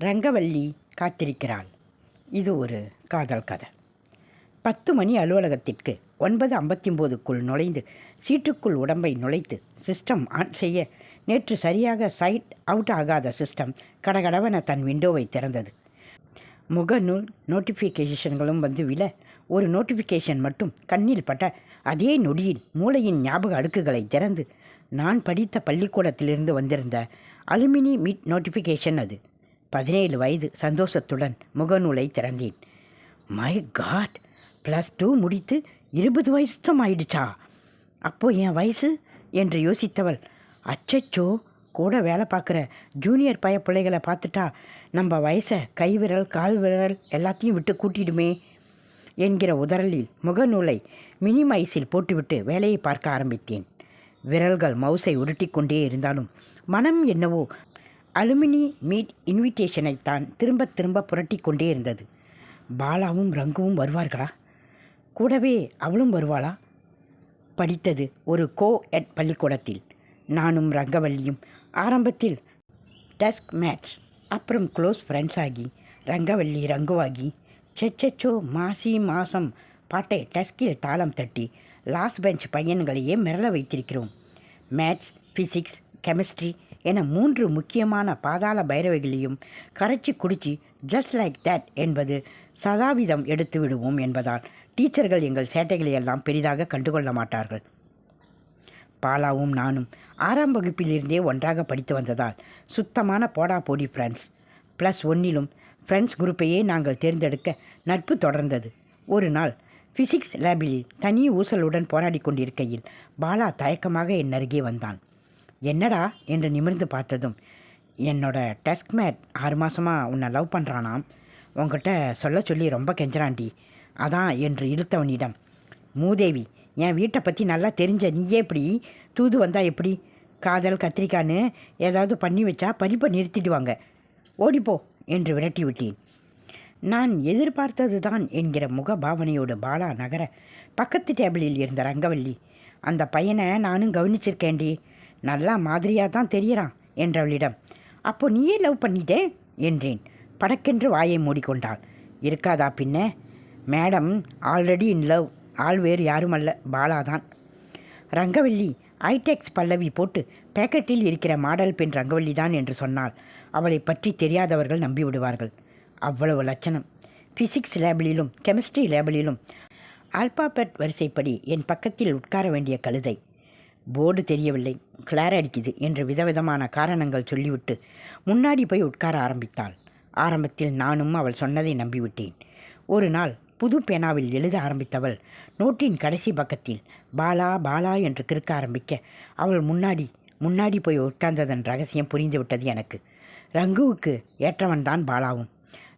ரங்கவல்லி காத்திருக்கிறாள். இது ஒரு காதல் கதை. பத்து மணி அலுவலகத்திற்கு ஒன்பது ஐம்பத்தி ஒம்போதுக்குள் நுழைந்து சீட்டுக்குள் உடம்பை நுழைத்து சிஸ்டம் ஆன் செய்ய நேற்று சரியாக சைட் அவுட் ஆகாத சிஸ்டம் கடகடவென தன் விண்டோவை திறந்தது. முகநூல் நோட்டிஃபிகேஷன்களும் வந்து விழ ஒரு நோட்டிஃபிகேஷன் மட்டும் கண்ணில் பட்ட அதே நொடியில் மூளையின் ஞாபக அடுக்குகளை திறந்து நான் படித்த பள்ளிக்கூடத்திலிருந்து வந்திருந்த அலுமினி மீட் நோட்டிஃபிகேஷன் அது. பதினேழு வயது சந்தோஷத்துடன் முகநூலை திறந்தேன். மை காட் ப்ளஸ் டூ முடித்து இருபது வயசும் ஆயிடுச்சா அப்போ என் வயசு? என்று யோசித்தவள். அச்சச்சோ கூட வேலை பார்க்குற ஜூனியர் பய பிள்ளைகளை பார்த்துட்டா நம்ம வயசை கை விரல் கால் விரல் எல்லாத்தையும் விட்டு கூட்டிடுமே என்கிற உதறலில் முகநூலை மினிமைஸில் போட்டுவிட்டு வேலையை பார்க்க ஆரம்பித்தேன். விரல்கள் மவுஸை உருட்டிக்கொண்டே இருந்தாலும் மனம் என்னவோ அலுமினி மீட் இன்விடேஷனைத்தான் திரும்ப திரும்ப புரட்டி கொண்டே இருந்தது. பாலாவும் ரங்குவும் வருவார்களா? கூடவே அவளும் வருவாளா? படித்தது ஒரு கோ எட் பள்ளிக்கூடத்தில். நானும் ரங்கவல்லியும் ஆரம்பத்தில் டஸ்க் மேட்ஸ் அப்புறம் க்ளோஸ் ஃப்ரெண்ட்ஸ் ஆகி ரங்கவல்லி ரங்குவாகி செச்சச்சோ மாசி மாசம் பாட்டை டஸ்கில் தாளம் தட்டி லாஸ்ட் பெஞ்ச் பையன்களையே மிரள வைத்திருக்கிறோம். மேத்ஸ் ஃபிசிக்ஸ் கெமிஸ்ட்ரி என மூன்று முக்கியமான பாதாள பைரவைகளையும் கரைச்சி குடிச்சி ஜஸ்ட் லைக் தட் என்பது சதாவிதம் எடுத்து விடுவோம் என்பதால் டீச்சர்கள் எங்கள் சேட்டைகளை எல்லாம் பெரிதாக கண்டுகொள்ள மாட்டார்கள். பாலாவும் நானும் ஆறாம் வகுப்பிலிருந்தே ஒன்றாக படித்து வந்ததால் சுத்தமான போடா போடி ஃப்ரெண்ட்ஸ் ப்ளஸ் ஒன்னிலும் ஃப்ரெண்ட்ஸ் குரூப்பையே நாங்கள் தேர்ந்தெடுக்க நட்பு தொடர்ந்தது. ஒரு நாள் ஃபிசிக்ஸ் லேபில் தனி ஊசலுடன் போராடி கொண்டிருக்கையில் பாலா தயக்கமாக என் அருகே வந்தான். என்னடா என்று நிமிர்ந்து பார்த்ததும் என்னோட டெஸ்க் மேட் ஆறு மாதமாக உன்னை லவ் பண்ணுறானாம் உங்ககிட்ட சொல்ல சொல்லி ரொம்ப கெஞ்சறான்டி. அதான் என்று இழுத்தவனிடம் மூதேவி என் வீட்டை பற்றி நல்லா தெரிஞ்ச நீயே இப்படி தூது வந்தால் எப்படி? காதல் கத்திரிக்கான்னு ஏதாவது பண்ணி வச்சா படிப்பை நிறுத்திடுவாங்க. ஓடிப்போ என்று விரட்டி விட்டேன் நான் எதிர்பார்த்தது தான் என்கிற முக பாவனையோடு பாலா நகர பக்கத்து டேபிளில் இருந்த ரங்கவல்லி அந்த பையனை நானும் கவனிச்சிருக்கேன்டி. நல்லா மாதிரியாக தான் தெரிகிறான் என்றவளிடம். அப்போ நீயே லவ் பண்ணிட்டே? என்றேன். படக்கென்று வாயை மூடிக்கொண்டாள். இருக்காதா பின்ன? Madam already in love. ஆள் வேறு யாரும் அல்ல பாலா பாலாதான். ரங்கவல்லி ஐடெக்ஸ் பல்லவி போட்டு பேக்கெட்டில் இருக்கிற மாடல் பெண் ரங்கவல்லி தான் என்று சொன்னால் அவளை பற்றி தெரியாதவர்கள் நம்பிவிடுவார்கள் அவ்வளவு லட்சணம். ஃபிசிக்ஸ் லேபிளிலும் கெமிஸ்ட்ரி லேபிளிலும் ஆல்பாபெட் வரிசைப்படி என் பக்கத்தில் உட்கார வேண்டிய கழுதை. போர்டு தெரியவில்லை. கிளார் அடிக்குது என்று விதவிதமான காரணங்கள் சொல்லிவிட்டு முன்னாடி போய் உட்கார ஆரம்பித்தாள். ஆரம்பத்தில் நானும் அவள் சொன்னதை நம்பிவிட்டேன். ஒரு நாள் புது பேனாவில் எழுத ஆரம்பித்தவள் நோட்டின் கடைசி பக்கத்தில் பாலா பாலா என்று கிறுக்க ஆரம்பிக்க அவள் முன்னாடி முன்னாடி போய் உட்கார்ந்ததன் ரகசியம் புரிந்துவிட்டது எனக்கு. ரங்குவுக்கு ஏற்றவன்தான் பாலாவும்.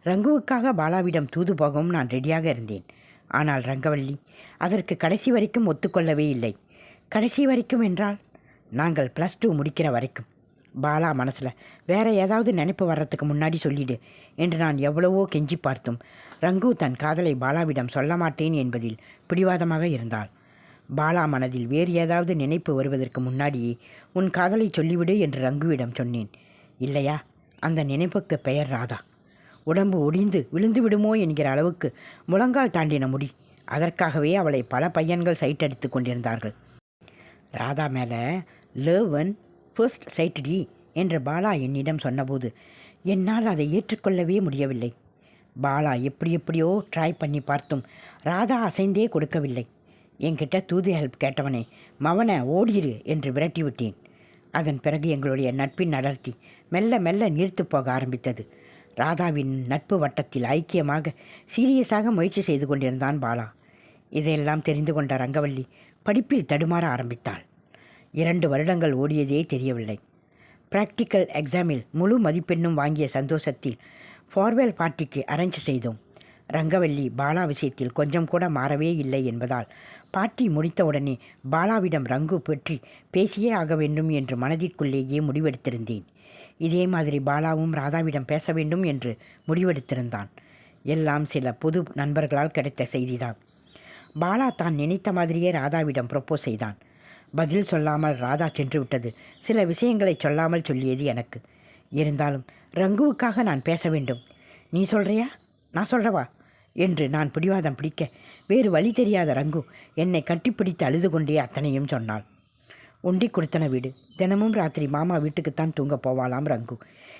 ரங்குவுக்காக பாலாவிடம் தூது போகவும் நான் ரெடியாக இருந்தேன். ஆனால் ரங்கவல்லி அதற்கு கடைசி வரைக்கும் ஒத்துக்கொள்ளவே இல்லை. கடைசி வரைக்கும் என்றால் நாங்கள் ப்ளஸ் டூ முடிக்கிற வரைக்கும். பாலா மனசில் வேற ஏதாவது நினைப்பு வர்றதுக்கு முன்னாடி சொல்லிடு என்று நான் எவ்வளவோ கெஞ்சி பார்த்தும். ரங்கு தன் காதலை பாலாவிடம் சொல்ல மாட்டேன் என்பதில் பிடிவாதமாக இருந்தாள். பாலா மனதில் வேறு ஏதாவது நினைப்பு வருவதற்கு முன்னாடியே உன் காதலை சொல்லிவிடு என்று ரங்குவிடம் சொன்னேன். இல்லையா? அந்த நினைப்புக்கு பெயர் ராதா. உடம்பு ஒடிந்து விழுந்து விடுமோ என்கிற அளவுக்கு முழங்கால் தாண்டின முடி. அதற்காகவே அவளை பல பையன்கள் சைட்டடித்து கொண்டிருந்தார்கள். ராதா மேலே லேவன் ஃபர்ஸ்ட் சைட்டடி என்று பாலா என்னிடம் சொன்னபோது என்னால் அதை ஏற்றுக்கொள்ளவே முடியவில்லை. பாலா எப்படி எப்படியோ ட்ரை பண்ணி பார்த்தும் ராதா அசைந்தே கொடுக்கவில்லை. என்கிட்ட தூது ஹெல்ப் கேட்டவனே மவனை ஓடியிரு என்று விரட்டி விட்டேன் அதன் பிறகு எங்களுடைய நட்பின் அடர்த்தி மெல்ல மெல்ல நீர்த்து போக ஆரம்பித்தது. ராதாவின் நட்பு வட்டத்தில் ஐக்கியமாக சீரியஸாக முயற்சி செய்து கொண்டிருந்தான் பாலா. இதையெல்லாம் தெரிந்து கொண்ட ரங்கவல்லி படிப்பில் தடுமாற ஆரம்பித்தாள். இரண்டு வருடங்கள் ஓடியதே தெரியவில்லை. பிராக்டிக்கல் எக்ஸாமில் முழு மதிப்பெண்ணும் வாங்கிய சந்தோஷத்தில் ஃபார்வெல் பார்ட்டிக்கு அரேஞ்ச் செய்தோம். ரங்கவல்லி பாலா விஷயத்தில் கொஞ்சம் கூட மாறவே இல்லை என்பதால் பார்ட்டி முடித்தவுடனே பாலாவிடம் ரங்கு பற்றி பேசியே ஆக வேண்டும் என்று மனதிற்குள்ளேயே முடிவெடுத்திருந்தேன். இதே மாதிரி பாலாவும் ராதாவிடம் பேச வேண்டும் என்று முடிவெடுத்திருந்தான். எல்லாம் சில புது நண்பர்களால் கிடைத்த செய்திதான். பாலா தான் நினைத்த மாதிரியே ராதாவிடம் ப்ரப்போஸ் செய்தான். பதில் சொல்லாமல் ராதா சென்று விட்டது சில விஷயங்களை சொல்லாமல் சொல்லியது எனக்கு. இருந்தாலும் ரங்குவுக்காக நான் பேச வேண்டும். நீ சொல்கிறியா நான் சொல்கிறவா என்று நான் பிடிவாதம் பிடிக்க வேறு வழி தெரியாத ரங்கு என்னை கட்டிப்பிடித்து அழுது கொண்டே அத்தனையும் சொன்னாள். ஒண்டி கொடுத்தன வீடு. தினமும் ராத்திரி மாமா வீட்டுக்குத்தான் தூங்க போவாளாம் ரங்கு.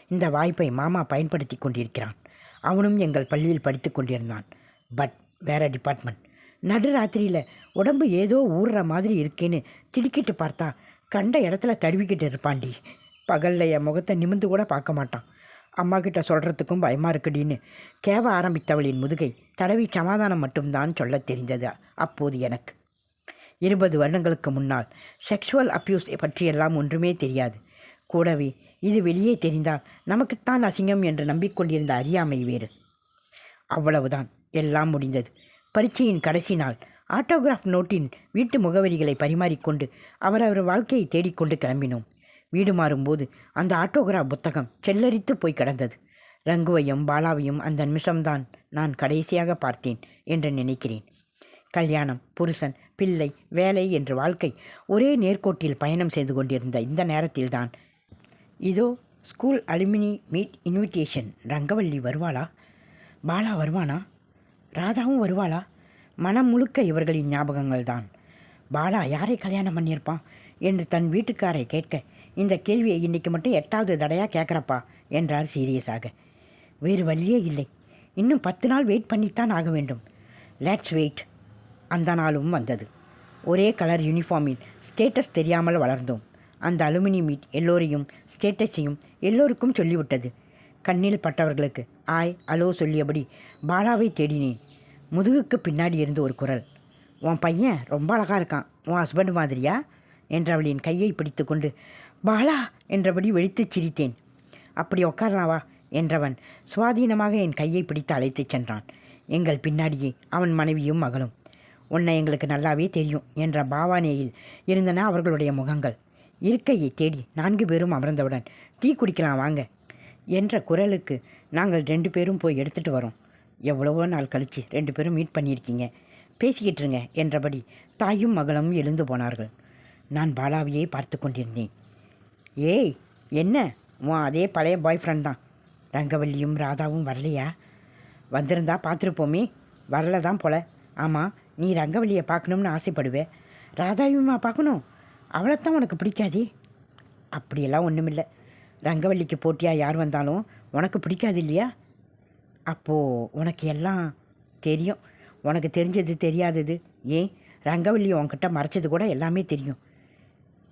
இந்த வாய்ப்பை மாமா பயன்படுத்தி கொண்டிருக்கிறான். அவனும் எங்கள் பள்ளியில் படித்து கொண்டிருந்தான். பட் வேற டிபார்ட்மெண்ட் நடுராத்திரியில் உடம்பு ஏதோ ஊறுற மாதிரி இருக்கேன்னு திடுக்கிட்டு பார்த்தா கண்ட இடத்துல தழுவிக்கிட்டு இருப்பாண்டி. பகலில் என் முகத்தை நிமிந்து கூட பார்க்க மாட்டான். அம்மா கிட்ட சொல்கிறதுக்கும் பயமாக இருக்குடின்னு கேவ ஆரம்பித்தவளின் முதுகை தடவி சமாதானம் மட்டும்தான் சொல்லத் தெரிந்தது அப்போது எனக்கு. இருபது வருடங்களுக்கு முன்னால் செக்ஷுவல் அப்யூஸ் பற்றியெல்லாம் ஒன்றுமே தெரியாது. கூடவே இது வெளியே தெரிந்தால் நமக்குத்தான் அசிங்கம் என்று நம்பிக்கொண்டிருந்த அறியாமை வேறு. அவ்வளவுதான். எல்லாம் முடிந்தது. பரீட்சையின் கடைசி நாள். ஆட்டோகிராஃப் நோட்டின் வீட்டு முகவரிகளை பரிமாறிக்கொண்டு அவரவர் வாழ்க்கையை தேடிக்கொண்டு கிளம்பினோம். வீடு மாறும்போது அந்த ஆட்டோகிராஃப் புத்தகம் செல்லரித்து போய் கிடந்தது. ரங்குவையும் பாலாவையும் அந்த நிமிஷம்தான் நான் கடைசியாக பார்த்தேன் என்று நினைக்கிறேன். கல்யாணம் புருஷன் பிள்ளை வேலை என்ற வாழ்க்கை ஒரே நேர்கோட்டில் பயணம் செய்து கொண்டிருந்த இந்த நேரத்தில்தான். இதோ school alumni meet invitation. Rangavalli வருவாளா? பாலா வருவானா? ராதாவும் வருவாளா? மனம் முழுக்க இவர்களின் ஞாபகங்கள் தான் பாலா யாரை கல்யாணம் பண்ணியிருப்பான்? என்று தன் வீட்டுக்காரை கேட்க இந்த கேள்வியை இன்றைக்கி மட்டும் எட்டாவது தடையாக கேட்குறப்பா? என்றார் சீரியஸாக. வேறு வழியே இல்லை. இன்னும் பத்து நாள் வெயிட் பண்ணித்தான் ஆக வேண்டும். லெட்ஸ் வெயிட் அந்த நாளும் வந்தது. ஒரே கலர் யூனிஃபார்மில் ஸ்டேட்டஸ் தெரியாமல் வளர்ந்தோம். அந்த அலுமினி மீட் எல்லோரையும் ஸ்டேட்டஸையும் எல்லோருக்கும் சொல்லிவிட்டது. கண்ணில் பட்டவர்களுக்கு ஆய் அலோ சொல்லியபடி பாலாவை தேடினேன். முதுகுக்கு பின்னாடி இருந்து ஒரு குரல் உன் பையன் ரொம்ப அழகாக இருக்கான் உன் ஹஸ்பண்ட் மாதிரியா? என்றவளின் கையை பிடித்துக்கொண்டு பாலா என்றபடி வெடித்துச் சிரித்தேன். அப்படி உட்காரலாவா என்றவன் சுவாதீனமாக என் கையை பிடித்து அழைத்துச் சென்றான். எங்கள் பின்னாடியே அவன் மனைவியும் மகளும். உன்னை எங்களுக்கு நல்லாவே தெரியும் என்ற பாவானேயில் இருந்தன அவர்களுடைய முகங்கள். இருக்கையை தேடி நான்கு பேரும் அமர்ந்தவுடன் டீ குடிக்கலாம் வாங்க என்ற குரலுக்கு நாங்கள் ரெண்டு பேரும் போய் எடுத்துகிட்டு வரோம். எவ்வளவோ நாள் கழித்து ரெண்டு பேரும் மீட் பண்ணியிருக்கீங்க. பேசிக்கிட்டு இருங்க என்றபடி தாயும் மகளும் எழுந்து போனார்கள். நான் பாலாவையே பார்த்து கொண்டிருந்தேன். ஏய் என்ன? உன் அதே பழைய பாய் ஃப்ரெண்ட் தான். ரங்கவல்லியும் ராதாவும் வரலையா? வந்திருந்தா பார்த்துருப்போமே. வரல தான் போல. ஆமாம் நீ ரங்கவல்லியை பார்க்கணும்னு ஆசைப்படுவே. ராதாவியுமா பார்க்கணும்? அவளைத்தான் உனக்கு பிடிக்காதே. அப்படியெல்லாம் ஒன்றுமில்லை ரங்கவல்லிக்கு போட்டியாக யார் வந்தாலும்? உனக்கு பிடிக்காது இல்லையா? அப்போது உனக்கு எல்லாம் தெரியும். உனக்கு தெரிஞ்சது தெரியாதது. ஏன்? ரங்கவல்லி உன்கிட்ட மறைச்சது கூட எல்லாமே தெரியும்.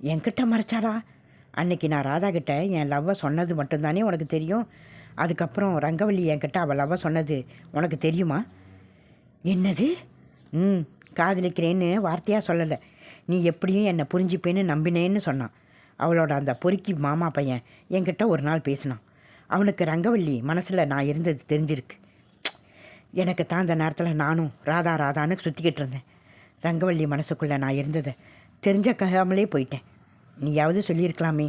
என்கிட்ட மறைச்சாளா? அன்னைக்கு நான் ராதா கிட்ட என் லவ்வை சொன்னது மட்டும்தானே உனக்கு தெரியும்? அதுக்கப்புறம் ரங்கவல்லி என்கிட்ட அவள் லவ்வை சொன்னது உனக்கு தெரியுமா? என்னது? ம் காதலிக்கிறேன்னு வார்த்தையாக சொல்லலை. நீ எப்படியும் என்னை புரிஞ்சுப்பேன்னு நம்பினேன்னு சொன்னான். அவளோட அந்த பொறுக்கி மாமா பையன் என்கிட்ட ஒரு நாள் பேசினான். அவனுக்கு ரங்கவல்லி மனசில் நான் இருந்தது தெரிஞ்சிருக்கு. எனக்கு தான் அந்த நேரத்தில் நானும் ராதா ராதான்னு சுற்றிக்கிட்டு இருந்தேன். ரங்கவல்லி மனசுக்குள்ளே நான் இருந்ததை தெரிஞ்சக்காமலே போயிட்டேன். நீயாவது சொல்லியிருக்கலாமே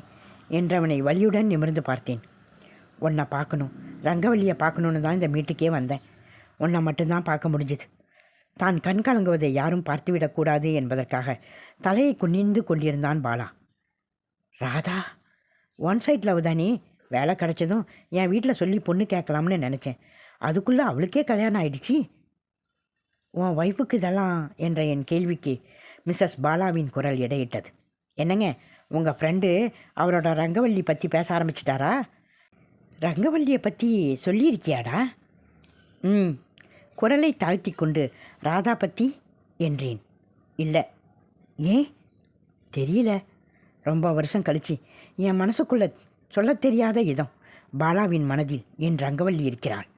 என்றவனை வலியுடன் நிமிர்ந்து பார்த்தேன். உன்னை பார்க்கணும் ரங்கவல்லியை பார்க்கணுன்னு தான் இந்த மீட்டுக்கே வந்தேன். உன்னை மட்டும்தான் பார்க்க முடிஞ்சுது. தான் கண் கலங்குவதை யாரும் பார்த்துவிடக்கூடாது என்பதற்காக தலையை குனிந்து கொண்டிருந்தான் Bala. Radha one side love தானே வேலை கிடச்சதும் என் வீட்டில் சொல்லி பொண்ணு கேட்கலாம்னு நினச்சேன். அதுக்குள்ளே அவளுக்கே கல்யாணம் ஆயிடுச்சு. உன் ஒய்ஃபுக்கு இதெல்லாம் என்ற என் கேள்விக்கு மிஸ்ஸஸ் பாலாவின் குரல் இடையிட்டது என்னங்க உங்கள் ஃப்ரெண்டு அவரோட ரங்கவல்லி பற்றி பேச ஆரம்பிச்சிட்டாரா? ரங்கவல்லியை பற்றி சொல்லியிருக்கியாடா? ம் குரலை தாழ்த்தி கொண்டு ராதா பற்றி என்றேன். இல்லை ஏன்? தெரியல. ரொம்ப வருஷம் கழிச்சு என் மனசுக்குள்ள சொல்லத் தெரியாத இதம் பாலாவின் மனதில் என் ரங்கவல்லி இருக்கிறாள்.